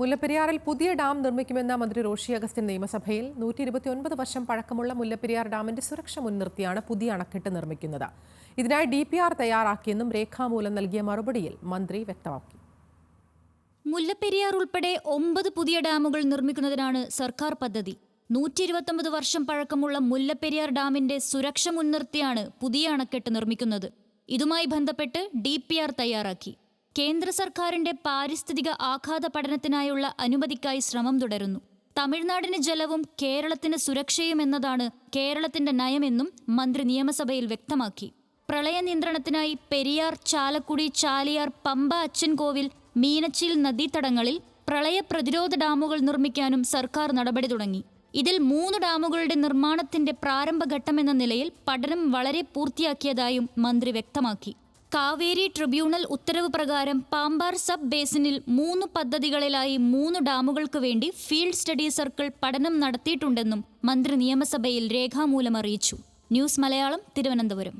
മുല്ലപ്പെരിയാറിൽ പുതിയ ഡാം നിർമ്മിക്കുമെന്ന മന്ത്രി റോഷി അഗസ്റ്റിൻ നിയമസഭയിൽ നൂറ്റി ഇരുപത്തിയൊൻപത് വർഷം പഴക്കമുള്ള മുല്ലപ്പെരിയാർ ഡാമിന്റെ സുരക്ഷ മുൻനിർത്തിയാണ് പുതിയ അണക്കെട്ട് നിർമ്മിക്കുന്നത്. ഇതിനായി ഡി പി ആർ തയ്യാറാക്കിയെന്നും രേഖാമൂലം നൽകിയ മറുപടിയിൽ മന്ത്രി വ്യക്തമാക്കി. മുല്ലപ്പെരിയാർ ഉൾപ്പെടെ ഒമ്പത് പുതിയ ഡാമുകൾ നിർമ്മിക്കുന്നതിനാണ് സർക്കാർ പദ്ധതി. നൂറ്റി ഇരുപത്തൊമ്പത് വർഷം പഴക്കമുള്ള മുല്ലപ്പെരിയാർ ഡാമിന്റെ സുരക്ഷ മുൻനിർത്തിയാണ് പുതിയ അണക്കെട്ട് നിർമ്മിക്കുന്നത്. ഇതുമായി ബന്ധപ്പെട്ട് ഡി തയ്യാറാക്കി. കേന്ദ്ര സർക്കാരിന്റെ പാരിസ്ഥിതിക ആഘാത പഠനത്തിനായുള്ള അനുമതിക്കായി ശ്രമം തുടരുന്നു. തമിഴ്നാടിന് ജലവും കേരളത്തിന് സുരക്ഷയും എന്നതാണ് കേരളത്തിന്റെ നയമെന്നും മന്ത്രി നിയമസഭയിൽ വ്യക്തമാക്കി. പ്രളയ നിയന്ത്രണത്തിനായി പെരിയാർ ചാലക്കുടി ചാലിയാർ പമ്പ അച്ചൻകോവിൽ മീനച്ചിൽ നദീതടങ്ങളിൽ പ്രളയ പ്രതിരോധ ഡാമുകൾ നിർമ്മിക്കാനും സർക്കാർ നടപടി തുടങ്ങി. ഇതിൽ മൂന്ന് ഡാമുകളുടെ നിർമ്മാണത്തിന്റെ പ്രാരംഭഘട്ടമെന്ന നിലയിൽ പഠനം വളരെ പൂർത്തിയാക്കിയതായും മന്ത്രി വ്യക്തമാക്കി. കാവേരി ട്രിബ്യൂണൽ ഉത്തരവ് പ്രകാരം പാമ്പാർ സബ് ബേസിനിൽ മൂന്ന് പദ്ധതികളിലായി മൂന്ന് ഡാമുകൾക്ക് വേണ്ടി ഫീൽഡ് സ്റ്റഡി സർക്കിൾ പഠനം നടത്തിയിട്ടുണ്ടെന്നും മന്ത്രി നിയമസഭയിൽ രേഖാമൂലം അറിയിച്ചു. ന്യൂസ് മലയാളം തിരുവനന്തപുരം.